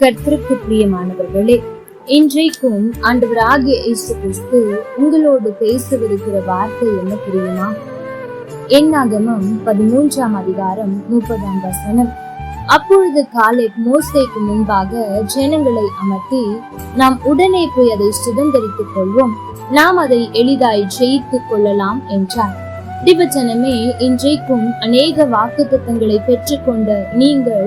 கர்த்தருக்கு பிரியமானவர்களே இன்றைக்கும் ஆண்டவராகிய இயேசு கிறிஸ்து உங்களோடு பேசவிருக்கிற வார்த்தை என்ன புரியுமா என்னாகமம் பதிமூன்றாம் அதிகாரம் முப்பதாம் வசனம். அப்பொழுது காலை மோசைக்கு முன்பாக ஜனங்களை அமர்த்தி நாம் உடனே போய் அதை சுதந்திரித்துக் கொள்வோம். நாம் அதை எளிதாய் ஜெயித்துக் கொள்ளலாம் என்றார். திபஜனமே இன்றைக்கும் அநேக வாக்குத்தத்தங்களை பெற்றுக்கொண்ட நீங்கள்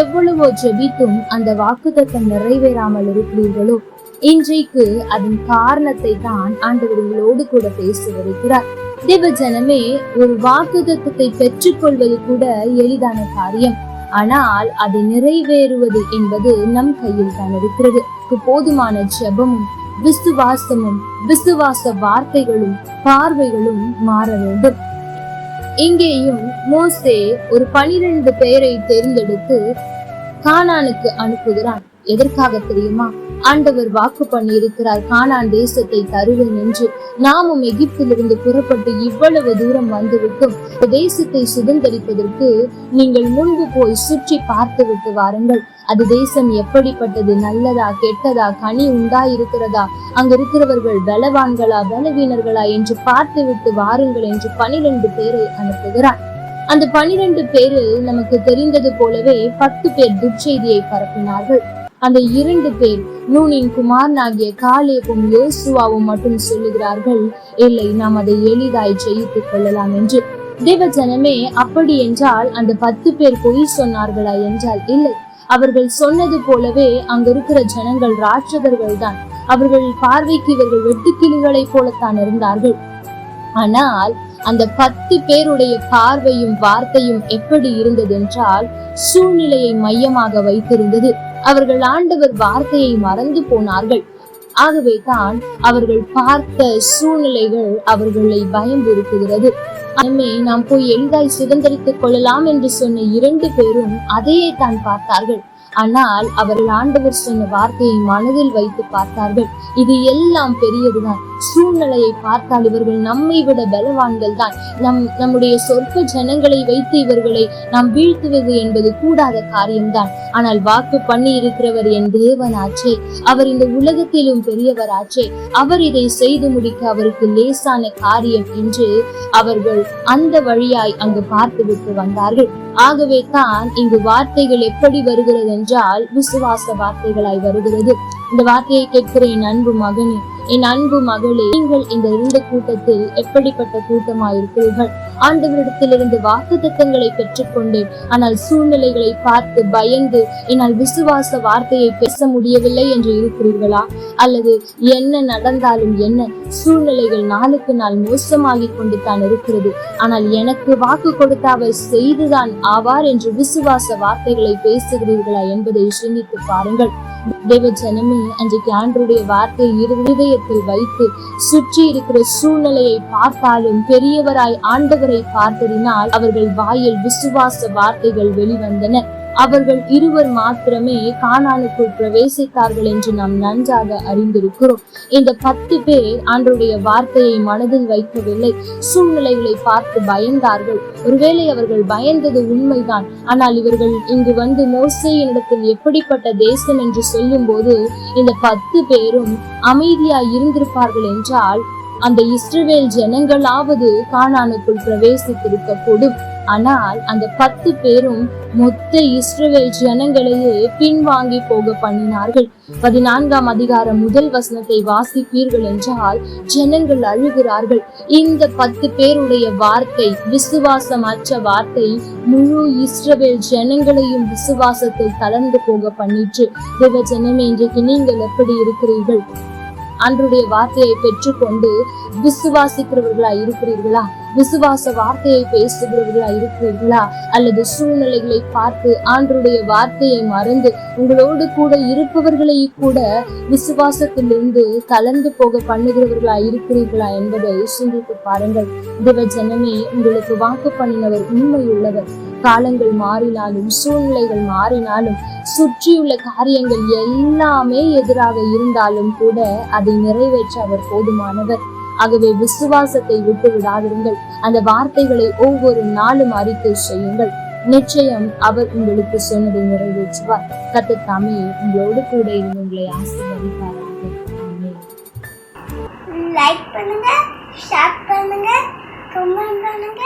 எவ்வளவோ ஜெபித்தும் அந்த வாக்குத்தத்தம் நிறைவேறாமல் இருக்கிறீர்களோ இன்றைக்கு அதன் காரணத்தை தான் ஆண்டவர் உங்களோடு கூட பேசி வருகிறார் திபஜனமே ஒரு வாக்குத்தத்தத்தை பெற்றுக்கொள்வது கூட எளிதான காரியம். ஆனால் அதை நிறைவேறுவது என்பது நம் கையில் தான் இருக்கிறது. போதுமான ஜெபமும் விசுவாசமும் விசுவாச வார்த்தைகளும் பார்வைகளும் மாற வேண்டும். இங்கேயும் மோசே ஒரு பனிரெண்டு பேரை தேர்ந்தெடுத்து கானானுக்கு அனுப்புகிறான். எதற்காக தெரியுமா? ஆண்டவர் வாக்கு பண்ணி இருக்கிறார் கானான் தேசத்தை தருவேன் என்று நாமும் எகிப்திலிருந்து புறப்பட்டு இவ்வளவு தூரம் வந்துவிட்டும். தேசத்தை சுதந்திரிப்பதற்கு நீங்கள் முன்பு போய் சுற்றி பார்த்துவிட்டு வாருங்கள். அது தேசம் எப்படிப்பட்டது? நல்லதா கெட்டதா கனி உண்டா இருக்கிறதா அங்க இருக்கிறவர்கள் பலவான்களா பலவீனர்களா என்று பார்த்துவிட்டு வாருங்கள் என்று பனிரெண்டு பேரை அனுப்புகிறார் அந்த பனிரெண்டு பேரு நமக்கு தெரிந்தது போலவே பத்து பேர் துர்ச்செய்தியை பரப்பினார்கள். அந்த இரண்டு பேர் நூனின் குமாரனாகிய காலேபும் யோசுவாவும் மட்டும் சொல்லுகிறார்கள் இல்லை நாம் அதை எளிதாய் ஜெயித்துக் கொள்ளலாம் என்று. தேவ ஜனமே அப்படி என்றால் அந்த பத்து பேர் பொய் சொன்னார்களா என்றால் இல்லை. அவர்கள் சொன்னது போலவே அங்க இருக்கிற ஜனங்கள் ராட்சதர்கள் தான் அவர்கள் பார்வைக்கு இவர்கள் வெட்டுக்கிளிகளை போலத்தான் இருந்தார்கள். ஆனால் அந்த பத்து பேருடைய பார்வையும் வார்த்தையும் எப்படி இருந்தது என்றால் சூழ்நிலையை மையமாக வைத்திருந்தது. அவர்கள் ஆண்டவர் வார்த்தையை மறந்து போனார்கள். ஆகவே தான் அவர்கள் பார்த்த சூழ்நிலைகள் அவர்களை பயம்புறுத்துகிறது. அம்மே நாம் போய் எளிதாய் சுதந்திரித்துக் கொள்ளலாம் என்று சொன்ன இரண்டு பேரும் அதையே தான் பார்த்தார்கள். ஆனால் அவர்கள் ஆண்டவர் சொன்ன வார்த்தையை மனதில் வைத்து பார்த்தார்கள். இது எல்லாம் பெரியதுதான். சூழ்நிலையை பார்த்தால் இவர்கள் நம்மை விட பலவான்கள் தான். நம் நம்முடைய சொற்ப ஜனங்களை வைத்து இவர்களை நாம் வீழ்த்துவது என்பது கூடாத காரியம்தான். ஆனால் வாக்கு பண்ணி இருக்கிறவர் என் தேவனாச்சே. அவர் இந்த உலகத்திலும் பெரியவராச்சே. அவர் இதை செய்து முடிக்க அவருக்கு லேசான காரியம் என்று அவர்கள் அந்த வழியாய் அங்கு பார்த்துவிட்டு வந்தார்கள். ஆகவே தான் இங்கு வார்த்தைகள் எப்படி வருகிறது என்றால் விசுவாச வார்த்தைகளாய் வருகிறது. இந்த வார்த்தையை கேட்கிற என் அன்பு மகனே என் அன்பு மகளே நீங்கள் இந்த இருந்த கூட்டத்தில் எப்படிப்பட்ட கூட்டமாய் இருக்கிறீர்கள் ஆண்டவரிடத்திலிருந்து வாக்கு தத்தங்களை பெற்றுக்கொண்டேன். ஆனால் சூழ்நிலைகளை பார்த்து பயந்து என்னால் விசுவாச வார்த்தையை பேச முடியவில்லை என்று இருக்கிறீர்களா? அல்லது என்ன நடந்தாலும் என்ன சூழ்நிலைகள் நாளுக்கு நாள் மோசமாகி கொண்டு தான் இருக்கிறது. ஆனால் எனக்கு வாக்கு கொடுத்த அவர் செய்துதான் ஆவார் என்று விசுவாச வார்த்தைகளை பேசுகிறீர்களா என்பதை சிந்தித்து பாருங்கள். தேவ ஜனமே அன்றைக்கு ஆண்டருடைய வார்த்தையை இருதயத்தில் வைத்து சுற்றி இருக்கிற சூழ்நிலையை பார்த்தாலும் பெரியவராய் ஆண்டவரை பார்த்ததினால் அவர்கள் வாயில் விசுவாச வார்த்தைகள் வெளிவந்தன. அவர்கள் இருவர் மாத்திரமே காணானுக்குள் பிரவேசித்தார்கள் என்று நாம் நன்றாக அறிந்திருக்கிறோம். இந்த பத்து பேர் ஆண்டருடைய வார்த்தையை மனதில் வைக்கவில்லை. சூழ்நிலைகளை பார்த்து பயந்தார்கள். ஒருவேளை அவர்கள் பயந்தது உண்மைதான். ஆனால் இவர்கள் இங்கு வந்து மோசையினிடத்தில் எப்படிப்பட்ட தேசம் என்று சொல்லும் போது இந்த பத்து பேரும் அமைதியாய் இருந்திருப்பார்கள் என்றால் அந்த இஸ்ரவேல் ஜனங்களாவது காணானுக்குள் பிரவேசித்திருக்க கூடும் ஆனால் அந்த பத்து பேரும் மொத்த இஸ்ரவேல் ஜனங்களையே பின்வாங்கி போக பண்ணினார்கள். பதினான்காம் அதிகாரம் முதல் வசனத்தை வாசிப்பீர்கள் என்றால் ஜனங்கள் அழுகிறார்கள். இந்த பத்து பேருடைய வார்த்தை விசுவாசமற்ற வார்த்தை முழு இஸ்ரவேல் ஜனங்களையும் விசுவாசத்தில் கலந்து போக பண்ணிற்று. தேவ ஜனமே இன்றைக்கு நீங்கள் எப்படி இருக்கிறீர்கள்? அன்றைய வார்த்தையை பெற்றுக்கொண்டு விசுவாசிக்கிறவர்களா இருக்கிறீர்களா விசுவாச வார்த்தையை பேசுகிறவர்களா இருக்கிறீர்களா? அல்லது சூழ்நிலைகளை பார்த்து ஆண்டருடைய வார்த்தையை மறந்து உங்களோடு கூட இருப்பவர்களை கூட விசுவாசத்திலிருந்து கலந்து போக பண்ணுகிறவர்களா இருக்கிறீர்களா என்பதை சிந்தித்து பாருங்கள். தேவ ஜனமே உங்களுக்கு வாக்கு பண்ணினவர் உண்மை உள்ளவர் காலங்கள் மாறினாலும் சூழ்நிலைகள் மாறினாலும் சுற்றியுள்ள காரியங்கள் எல்லாமே எதிராக இருந்தாலும் கூட அதை நிறைவேற்ற அவர் போதுமானவர். ஆகவே விசுவாசத்தை விட்டு விடாதிருங்கள். அந்த வார்த்தைகளை ஒவ்வொரு நாளும் அறிக்கை செய்யுங்கள். நிச்சயம் அவர் உங்களுக்கு சொன்னதை நிறைவேற்றுவார். கத்த தாமே உங்களோடு கூட இருந்து உங்களை ஆசீர்வதிப்பார் லைக் பண்ணுங்க ஷேர் பண்ணுங்க கமெண்ட் பண்ணுங்க.